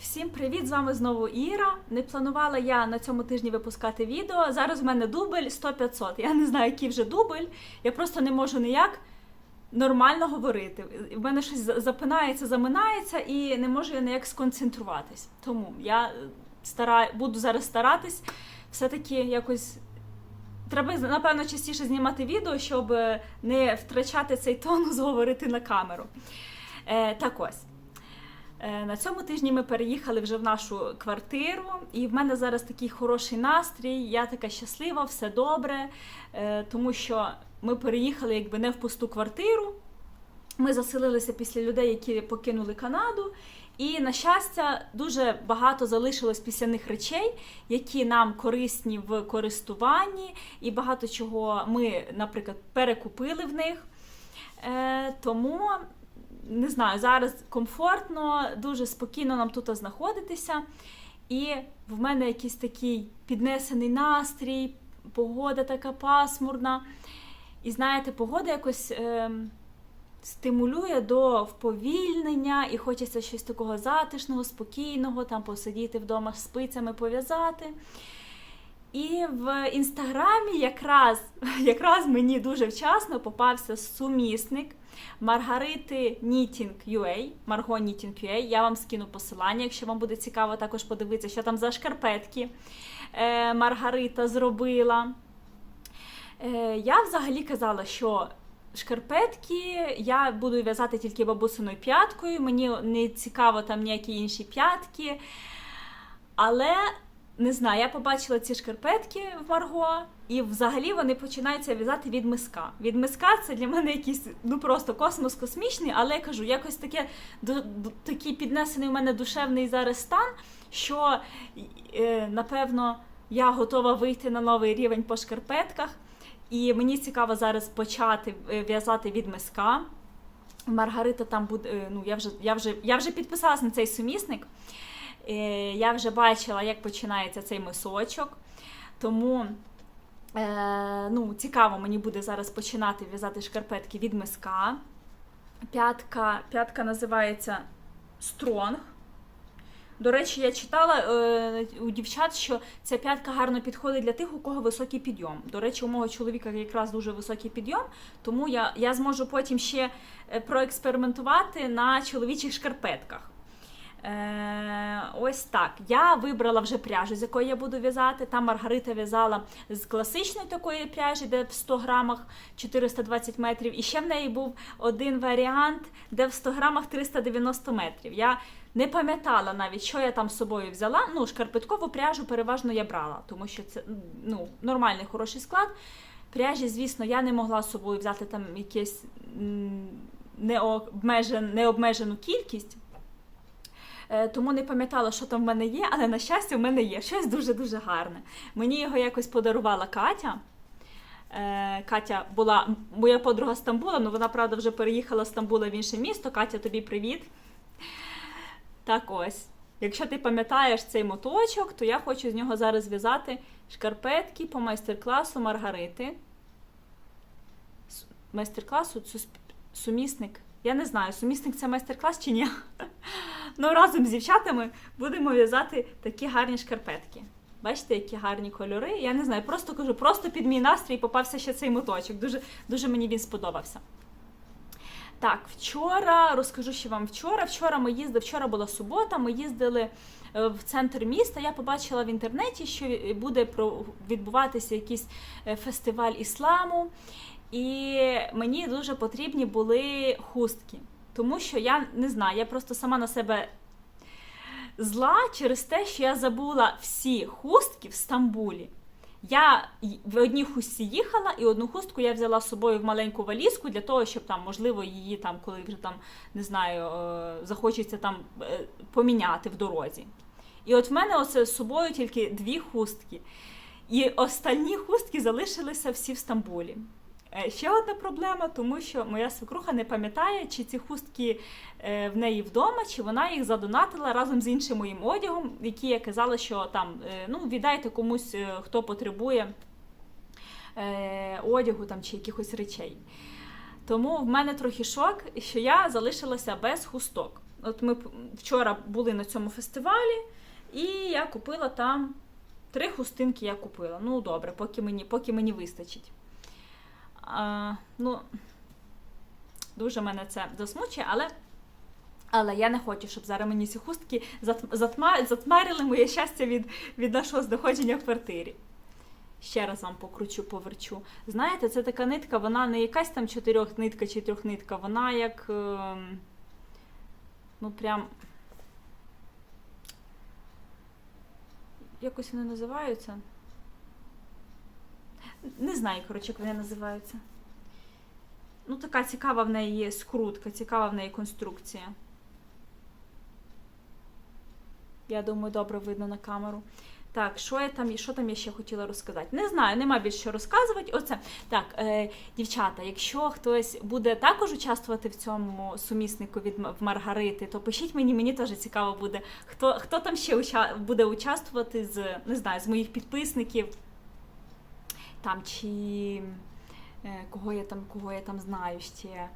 Всім привіт! З вами знову Іра. Не планувала я на цьому тижні випускати відео. Зараз в мене дубль 100-500. Я не знаю, який вже дубль. Я просто не можу ніяк нормально говорити. В мене щось запинається, заминається, і не можу я ніяк сконцентруватись. Тому я е, стара... буду зараз старатись все-таки якось. Треба, напевно, частіше знімати відео, щоб е, не втрачати цей тонус говорити на камеру. Е, так ось. Е, На цьому тижні ми переїхали вже в нашу квартиру, і в мене зараз такий хороший настрій. Я така щаслива, все добре, е, тому що ми переїхали якби не в пусту квартиру. Ми заселилися після людей, які покинули Канаду. І, на щастя, дуже багато залишилось післяних речей, які нам корисні в користуванні, і багато чого ми, наприклад, перекупили в них. Е, тому не знаю, зараз комфортно, дуже спокійно нам тут знаходитися. І в мене якийсь такий піднесений настрій, погода така пасмурна. І знаєте, погода якось е, стимулює до вповільнення, і хочеться щось такого затишного, спокійного, там посидіти вдома з спицями, пов'язати. І в інстаграмі якраз, якраз мені дуже вчасно попався сумісник Маргарити Knitting UA, Марго Knitting UA. Я вам скину посилання, якщо вам буде цікаво також подивитися, що там за шкарпетки е, Маргарита зробила. Е, я взагалі казала, що шкарпетки я буду в'язати тільки бабусиною п'яткою, мені не цікаво там ніякі інші п'ятки. Але не знаю, я побачила ці шкарпетки в Марго, і взагалі вони починаються в'язати від миска. Від миска це для мене якийсь ну просто космос космічний, але я кажу, якось таке ду- ду- такий піднесений у мене душевний зараз стан, що е, напевно я готова вийти на новий рівень по шкарпетках. І мені цікаво зараз почати е, в'язати від миска. Маргарита там буде. е, Ну, я вже, я вже, я вже підписалась на цей сумісник. Я вже бачила, як починається цей мисочок. Тому е, ну, цікаво мені буде зараз починати в'язати шкарпетки від миска. П'ятка, п'ятка називається Strong. До речі, я читала е, у дівчат, що ця п'ятка гарно підходить для тих, у кого високий підйом. До речі, у мого чоловіка якраз дуже високий підйом, тому я, я зможу потім ще е, проекспериментувати на чоловічих шкарпетках. Е, ось так. Я вибрала вже пряжу, з якої я буду в'язати. Там Маргарита в'язала з класичної такої пряжі, де в 100 грамах 420 метрів. І ще в неї був один варіант, де в 100 грамах 390 метрів. Я не пам'ятала навіть, що я там з собою взяла. Ну, шкарпеткову пряжу переважно я брала, тому що це ну, нормальний хороший склад. Пряжі, звісно, я не могла з собою взяти там якесь необмежен, необмежену кількість. Е, Тому не пам'ятала, що там в мене є, але на щастя, в мене є щось дуже-дуже гарне. Мені його якось подарувала Катя. Е, Катя була моя подруга Стамбула, але вона, правда, вже переїхала з Стамбула в інше місто. Катя, тобі привіт. Так ось. Якщо ти пам'ятаєш цей моточок, то я хочу з нього зараз зв'язати шкарпетки по майстер-класу Маргарити. Майстер-класу сумісник. Я не знаю, сумісник це майстер-клас чи ні. Ну, разом з дівчатами будемо в'язати такі гарні шкарпетки. Бачите, які гарні кольори. Я не знаю, просто кажу, просто під мій настрій попався ще цей моточок. Дуже, дуже мені він сподобався. Так, вчора розкажу ще вам вчора. Вчора ми їздили, вчора була субота, ми їздили е, в центр міста. Я побачила в інтернеті, що буде відбуватися якийсь е, фестиваль ісламу. І мені дуже потрібні були хустки. Тому що я не знаю, я просто сама на себе зла через те, що я забула всі хустки в Стамбулі. Я в одній хустці їхала, і одну хустку я взяла з собою в маленьку валізку для того, щоб там, можливо, її там, коли вже там не знаю, е, захочеться там е, поміняти в дорозі. І от в мене оце з собою тільки дві хустки. І останні хустки залишилися всі в Стамбулі. Е, Ще одна проблема, тому що моя свекруха не пам'ятає, чи ці хустки е, в неї вдома, чи вона їх задонатила разом з іншим моїм одягом, які я казала, що там е, ну, віддайте комусь, хто потребує одягу там, чи якихось речей. Тому в мене трохи шок, що я залишилася без хусток. От ми вчора були на цьому фестивалі, і я купила там три хустинки я купила. Ну, добре, поки мені, поки мені вистачить. Ну, дуже мене це засмучує, але, але я не хочу, щоб зараз мені ці хустки затма- затмарили моє щастя від, від нашого знаходження в квартирі. Ще раз вам покручу, поверчу. Знаєте, це така нитка, вона не якась там чотирьох нитка чи трьохнитка, вона як. ем, Ну, прям. Якось вони називаються. Не знаю, коротше, як вони називаються. Ну, така цікава в неї є скрутка, цікава в неї конструкція. Я думаю, добре видно на камеру. Так, що я там, що там я ще хотіла розказати? Не знаю, нема більше що розказувати. Оце так, е, дівчата, якщо хтось буде також участвувати в цьому суміснику від Маргарити, то пишіть мені, мені теж цікаво буде, хто, хто там ще уча- буде участвувати з не знаю, з моїх підписників. Там чи е, кого я там, кого я там знаю ще.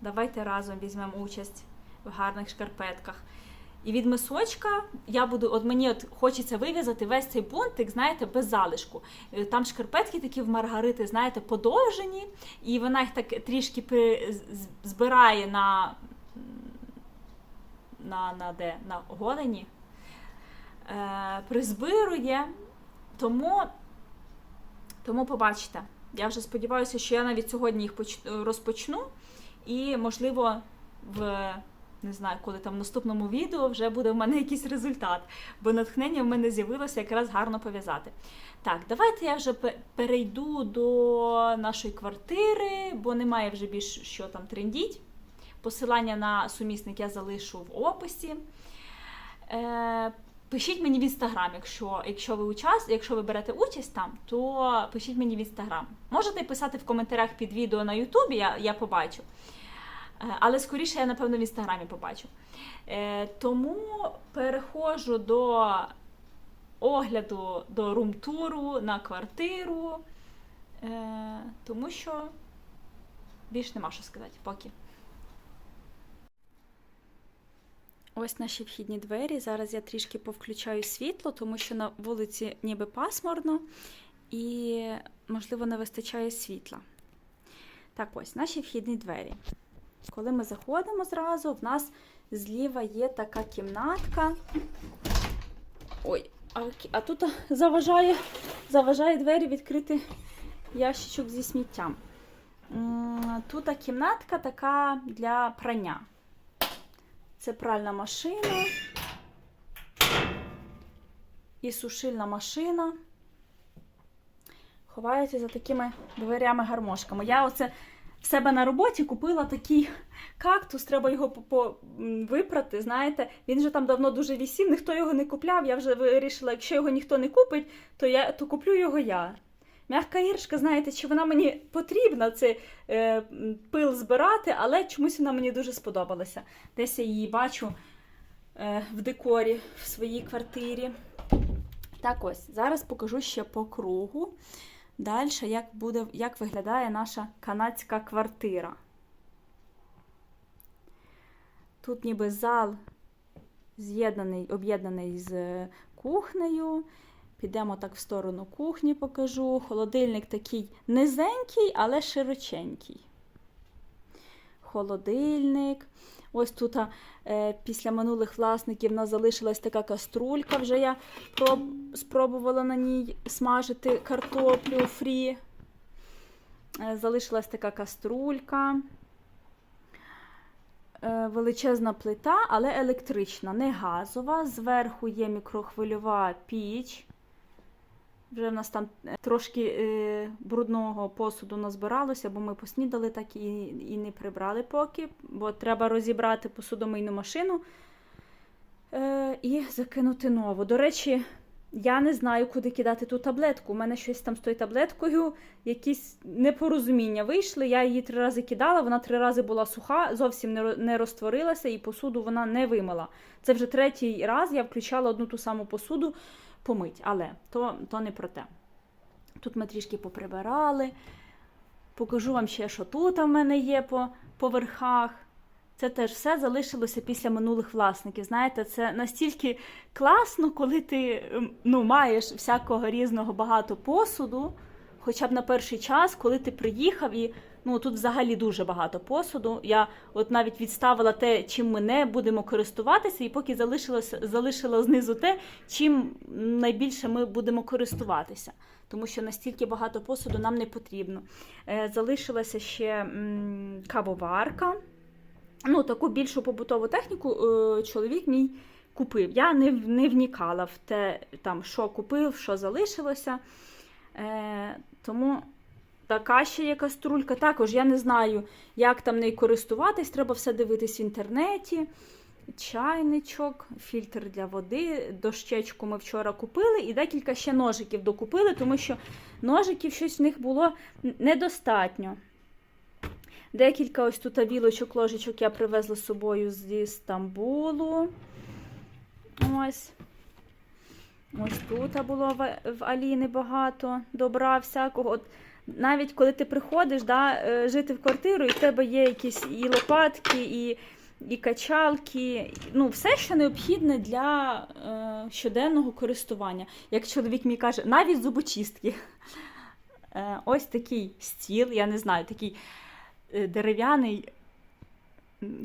Давайте разом візьмемо участь в гарних шкарпетках. І від мисочка я буду, от мені от хочеться вив'язати весь цей бунтик, знаєте, без залишку. Е, Там шкарпетки такі в Маргарити, знаєте, подовжені, і вона їх так трішки збирає на, на, на, де? на голені, е, призбирує. Тому, тому побачите. Я вже сподіваюся, що я навіть сьогодні їх розпочну, і, можливо, в не знаю, коли там в наступному відео вже буде в мене якийсь результат, бо натхнення в мене з'явилося якраз гарно пов'язати. Так, давайте я вже перейду до нашої квартири, бо немає вже більш що там трендіть. Посилання на сумісник я залишу в описі. Пишіть мені в інстаграм, якщо, якщо, ви учас, якщо ви берете участь там, то пишіть мені в інстаграм. Можете писати в коментарях під відео на Ютубі, я, я побачу. Е, Але скоріше я, напевно, в інстаграмі побачу. Е, тому переходжу до огляду до румтуру на квартиру, е, тому що більш нема що сказати поки. Ось наші вхідні двері. Зараз я трішки повключаю світло, тому що на вулиці ніби пасмурно і, можливо, не вистачає світла. Так ось, наші вхідні двері. Коли ми заходимо зразу, в нас зліва є така кімнатка. Ой, а, а тут заважає, заважає двері відкрити ящичок зі сміттям. Тут кімнатка така для прання. Це пральна машина і сушильна машина. Ховається за такими дверями-гармошками. Я оце в себе на роботі купила такий кактус, треба його випрати. Знаєте, він же там давно дуже вісів, ніхто його не купляв. Я вже вирішила, якщо його ніхто не купить, то я то куплю його я. Мягка іршка, знаєте, чи вона мені потрібна, це е, пил збирати, але чомусь вона мені дуже сподобалася. Десь я її бачу е, в декорі в своїй квартирі. Так ось, зараз покажу ще по кругу. Далі, як, буде, як виглядає наша канадська квартира. Тут ніби зал з'єднаний, об'єднаний з кухнею. Підемо так в сторону кухні, покажу. Холодильник такий низенький, але широченький. Холодильник. Ось тут е, після минулих власників в нас залишилась така каструлька. Вже я проб, спробувала на ній смажити картоплю фрі. Е, залишилась така каструлька. Е, величезна плита, але електрична, не газова. Зверху є мікрохвильова піч. Вже в нас там е, трошки е, брудного посуду назбиралося, бо ми поснідали так і, і не прибрали поки, бо треба розібрати посудомийну машину е, і закинути нову. До речі, я не знаю, куди кидати ту таблетку. У мене щось там з тою таблеткою, якісь непорозуміння вийшли. Я її три рази кидала, вона три рази була суха, зовсім не, ро- не розтворилася, і посуду вона не вимила. Це вже третій раз я включала одну ту саму посуду помить, але то, то не про те. Тут ми трішки поприбирали. Покажу вам ще, що тут в мене є по, по верхах. Це теж все залишилося після минулих власників. Знаєте, це настільки класно, коли ти ем, ну, маєш всякого різного багато посуду, хоча б на перший час, коли ти приїхав і ну тут взагалі дуже багато посуду. Я от навіть відставила те, чим ми не будемо користуватися, і поки залишилося залишила знизу те, чим найбільше ми будемо користуватися. Тому що настільки багато посуду нам не потрібно. Е, залишилася ще кавоварка. Ну, таку більшу побутову техніку е, чоловік мій купив. Я не, не вникала в те, там, що купив, що залишилося. Е, тому така ще є каструлька. Також я не знаю, як там нею користуватись. Треба все дивитись в інтернеті. Чайничок, фільтр для води, дощечку ми вчора купили, і декілька ще ножиків докупили, тому що ножиків щось в них було недостатньо. Декілька ось тут вілочок, ложечок я привезла з собою зі Стамбулу. Ось. Ось тут було в, Аліни багато добра всякого. От навіть коли ти приходиш да, е, жити в квартиру, і в тебе є якісь і лопатки, і, і качалки, ну, все, що необхідне для е, щоденного користування. Як чоловік мій каже, навіть зубочистки. Е, ось такий стіл, я не знаю, такий е, дерев'яний.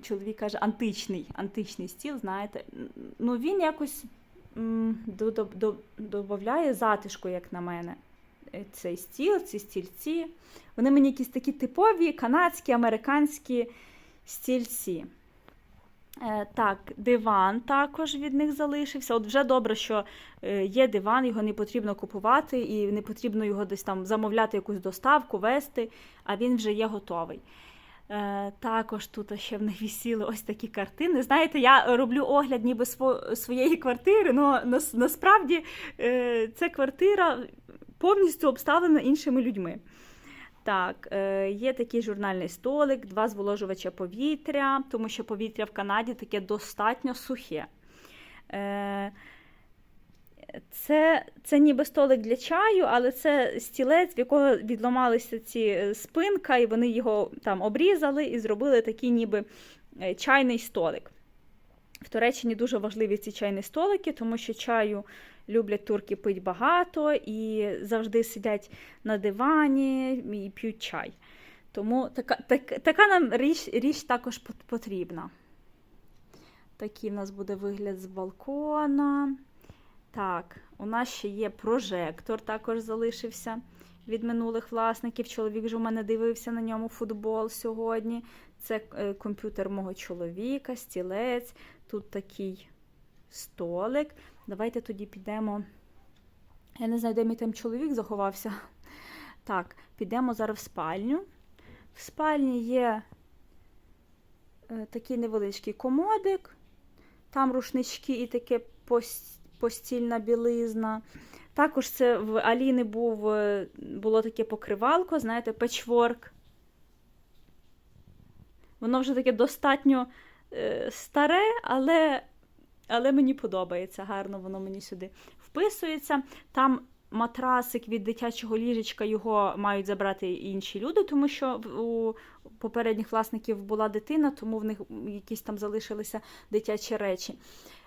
Чоловік каже, античний, античний стіл, знаєте. Ну, він якось додає затишку, як на мене. Е, Цей стіл, ці стільці. Вони мені якісь такі типові канадські, американські стільці. Е, так, диван також від них залишився. От вже добре, що е, є диван, його не потрібно купувати, і не потрібно його десь там замовляти якусь доставку, вести, а він вже є готовий. Е, також тут ще в них висіли ось такі картини. Знаєте, я роблю огляд ніби своєї квартири, але насправді е, ця квартира повністю обставлена іншими людьми. Так, е, є такий журнальний столик, два зволожувача повітря, тому що повітря в Канаді таке достатньо сухе. Це, це ніби столик для чаю, але це стілець, в якого відламалися ці е, спинка, і вони його там обрізали і зробили такий ніби е, чайний столик. В Туреччині дуже важливі ці чайні столики, тому що чаю люблять турки пить багато і завжди сидять на дивані і п'ють чай. Тому така, так, така нам річ, річ також потрібна. Такий в нас буде вигляд з балкона. Так, у нас ще є прожектор, також залишився від минулих власників. Чоловік же у мене дивився на ньому футбол сьогодні. Це е, комп'ютер мого чоловіка, стілець. Тут такий столик. Давайте тоді підемо. Я не знаю, де мій там чоловік заховався. Так, підемо зараз в спальню. В спальні є е, такий невеличкий комодик, там рушнички і таке пос- постільна білизна. Також це в Аліни був, е, було таке покривалко, знаєте, печворк. Воно вже таке достатньо е, старе, але, але мені подобається. Гарно воно мені сюди вписується. Там матрасик від дитячого ліжечка його мають забрати інші люди, тому що у попередніх власників була дитина, тому в них якісь там залишилися дитячі речі.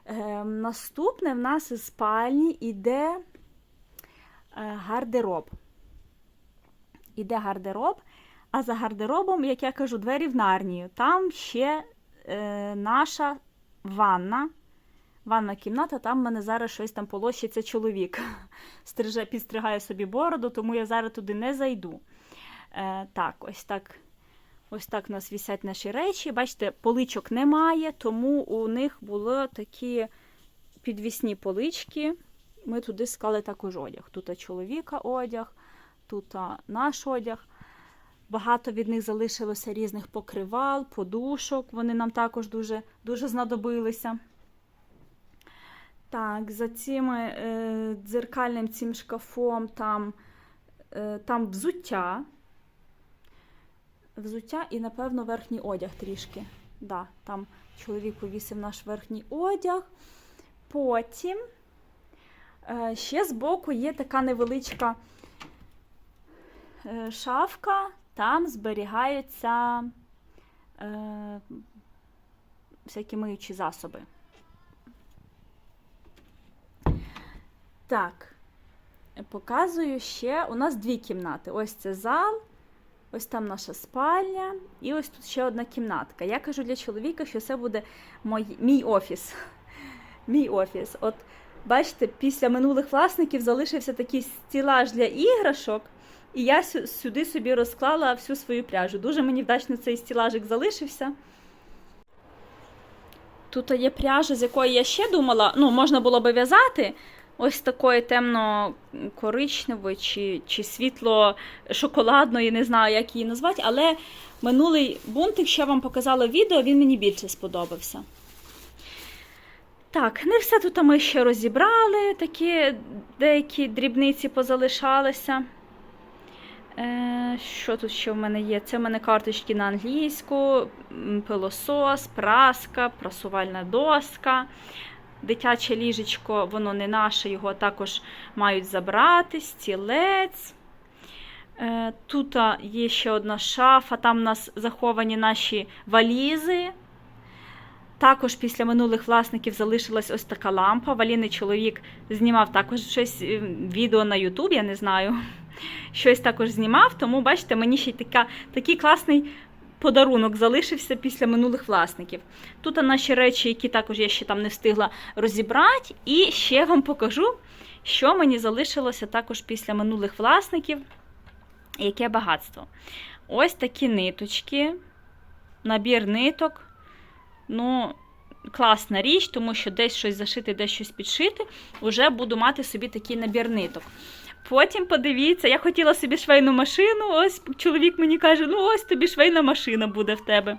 Е, наступне в нас із спальні іде е, гардероб. Іде гардероб, а за гардеробом, як я кажу, двері в нарнію. Там ще е, наша ванна. Ванна кімната, там в мене зараз щось там полощиться чоловік. Стриже, підстригає собі бороду, тому я зараз туди не зайду. Е, так, ось так. Ось так у нас висять наші речі. Бачите, поличок немає, тому у них були такі підвісні полички. Ми туди склали також одяг. Тут чоловіка одяг, тут наш одяг. Багато від них залишилося різних покривал, подушок. Вони нам також дуже, дуже знадобилися. Так, за цим е, дзеркальним цим шкафом там, е, там взуття. Взуття і, напевно, верхній одяг трішки. Да, там чоловік повісив наш верхній одяг. Потім е, ще збоку є така невеличка е, шафка, там зберігаються е, всякі миючі засоби. Так, показую ще. У нас дві кімнати. Ось це зал, ось там наша спальня, і ось тут ще одна кімнатка. Я кажу для чоловіка, що це буде мой, мій офіс. Мій офіс. От бачите, після минулих власників залишився такий стілаж для іграшок, і я сюди собі розклала всю свою пряжу. Дуже мені вдачно цей стілажик залишився. Тут є пряжа, з якої я ще думала, ну, можна було би в'язати. Ось такої темно-коричневої чи, чи світло-шоколадної, не знаю, як її назвати, але минулий бунтик, що я вам показала відео, він мені більше сподобався. Так, не все тут ми ще розібрали, такі деякі дрібниці позалишалися. Е, що тут ще в мене є? Це в мене карточки на англійську, пилосос, праска, прасувальна доска. Дитяче ліжечко, воно не наше, його також мають забрати, стілець. Е, Тут є ще одна шафа, там у нас заховані наші валізи. Також після минулих власників залишилась ось така лампа. Валіний чоловік знімав також щось е, відео на YouTube, я не знаю. Щось також знімав, тому бачите, мені ще така, такий класний подарунок залишився після минулих власників. Тут наші речі, які також я ще там не встигла розібрати. І ще вам покажу, що мені залишилося також після минулих власників. Яке багатство. Ось такі ниточки, набір ниток. Ну, класна річ, тому що десь щось зашити, десь щось підшити, вже буду мати собі такий набір ниток. Потім подивіться, я хотіла собі швейну машину. Ось чоловік мені каже: ну ось тобі швейна машина буде в тебе.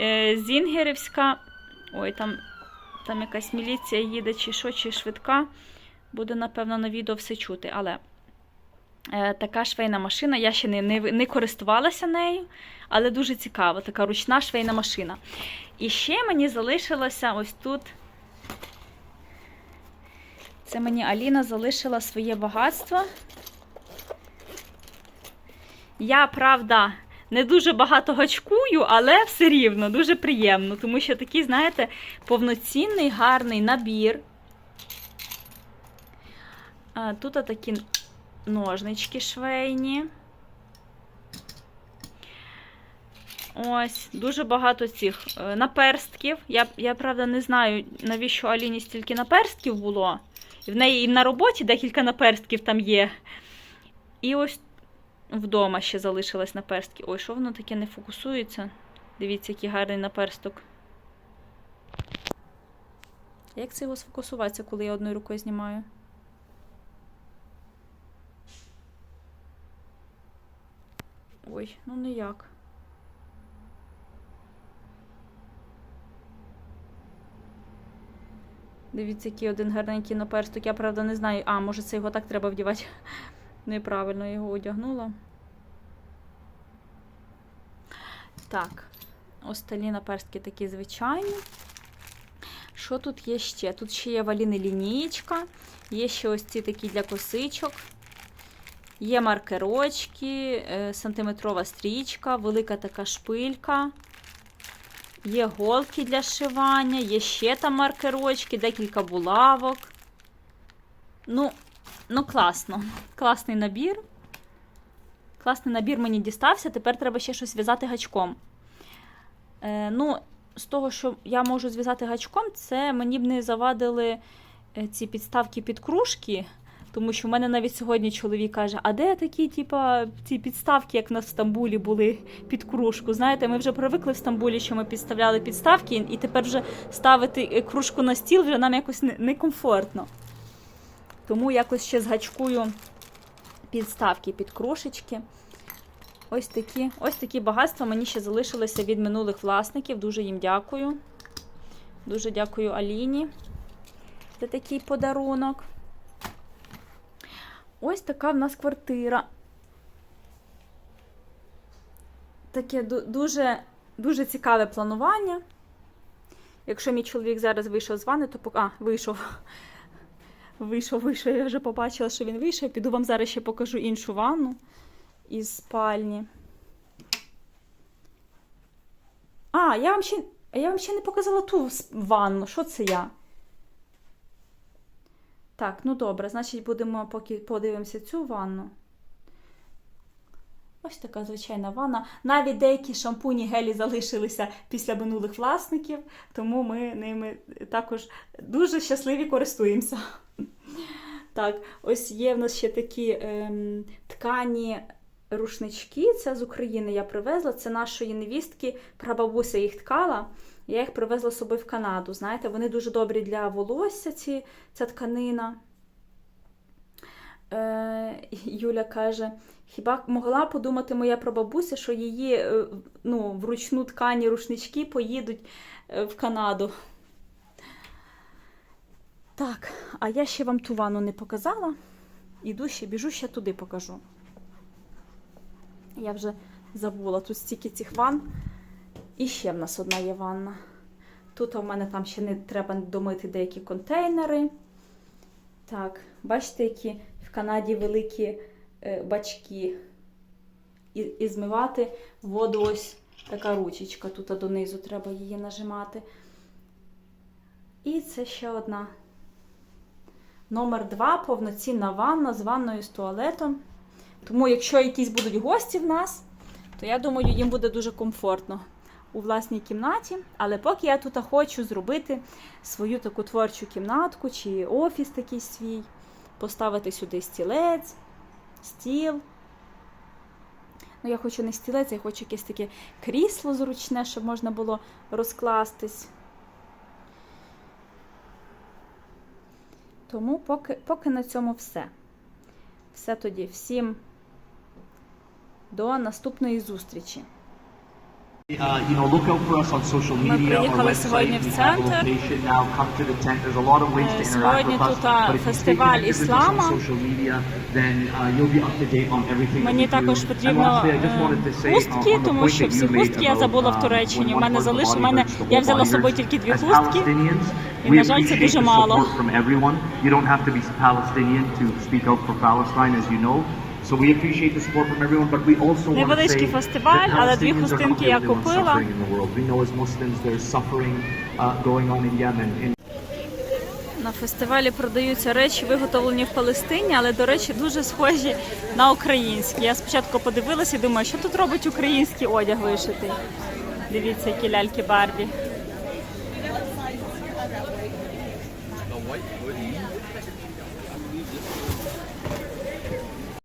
Е, Зінгерівська. Ой, там, там якась міліція їде, чи що, чи швидка. Буде, напевно, на відео все чути. Але е, така швейна машина, я ще не, не, не користувалася нею, але дуже цікаво, така ручна швейна машина. І ще мені залишилося ось тут. Це мені Аліна залишила своє багатство. Я, правда, не дуже багато гачкую, але все рівно дуже приємно, тому що такий, знаєте, повноцінний гарний набір. Тут такі ножнички швейні. Ось, дуже багато цих е, наперстків. Я, я правда, не знаю, навіщо Аліні стільки наперстків було. В неї і на роботі декілька наперстків там є. І ось вдома ще залишилось наперстки. Ой, що воно таке не фокусується? Дивіться, який гарний наперсток. Як це його сфокусуватися, коли я одною рукою знімаю? Ой, ну ніяк. Дивіться, який один гарненький наперсток. Я правда не знаю. А, може це його так треба вдівати. Неправильно його одягнула. Так, остальні наперстки такі звичайні. Що тут є ще? Тут ще є валіни лінієчка, є ще ось ці такі для косичок. Є маркерочки, е, сантиметрова стрічка, велика така шпилька. Є голки для шивання, є ще там маркерочки, декілька булавок. Ну, ну класно. Класний набір. Класний набір мені дістався. Тепер треба ще щось зв'язати гачком. Е, ну, з того, що я можу зв'язати гачком, це мені б не завадили е, ці підставки під кружки. Тому що в мене навіть сьогодні чоловік каже: а де такі, типа, ці підставки, як на Стамбулі були під кружку? Знаєте, ми вже привикли в Стамбулі, що ми підставляли підставки, і тепер вже ставити е, кружку на стіл вже нам якось некомфортно. Тому якось ще згачкую підставки під кружечки. Ось такі, ось такі багатства мені ще залишилися від минулих власників. Дуже їм дякую. Дуже дякую Аліні за такий подарунок. Ось така в нас квартира. Таке дуже, дуже цікаве планування. Якщо мій чоловік зараз вийшов з ванни, то пок... А, вийшов. Вийшов, вийшов. Я вже побачила, що він вийшов. Піду вам зараз ще покажу іншу ванну із спальні. А, я вам ще. Я вам ще не показала ту ванну. Що це я? Так, ну добре, значить будемо поки подивимося цю ванну. Ось така звичайна ванна. Навіть деякі шампуні гелі залишилися після минулих власників, тому ми ними також дуже щасливі користуємося. Так, ось є в нас ще такі ем, ткані рушнички. Це з України я привезла. Це нашої невістки, прабабуся їх ткала. Я їх привезла з собою в Канаду. Знаєте, вони дуже добрі для волосся, ці, ця тканина. Е, Юля каже: хіба могла подумати моя прабабуся, що її е, ну, вручну ткані рушнички поїдуть е, в Канаду? Так, а я ще вам ту ванну не показала. Іду ще, біжу ще туди покажу. Я вже забула тут стільки цих ванн. І ще в нас одна є ванна. Тут у мене там ще не треба домити деякі контейнери. Так, бачите, які в Канаді великі е, бачки. І, і змивати воду ось така ручечка. Тут донизу треба її нажимати. І це ще одна. Номер два повноцінна ванна з ванною з туалетом. Тому, якщо якісь будуть гості в нас, то я думаю, їм буде дуже комфортно у власній кімнаті. Але поки я тут хочу зробити свою таку творчу кімнатку чи офіс такий свій, поставити сюди стілець, стіл. Ну, я хочу не стілець, я хочу якесь таке крісло зручне, щоб можна було розкластись. Тому поки, поки на цьому все. Все тоді. Всім до наступної зустрічі. Ми приїхали сьогодні в центр. Е, сьогодні тут, фестиваль іслама. uh, Мені також потрібно е, uh, хустки, тому що всі хустки я забула в um, Туреччині. У мене was the залиш, у мене я взяла з собою тільки дві хустки. І, на жаль, це дуже мало. Невеличкий say фестиваль, that але дві Palestinians are not хустинки я купила. suffering in the world. We know as Muslims there's suffering uh, going on in Yemen, in На фестивалі продаються речі, виготовлені в Палестині, але, до речі, дуже схожі на українські. Я спочатку подивилася і думаю, що тут робить український одяг вишитий. Дивіться, які ляльки Барбі.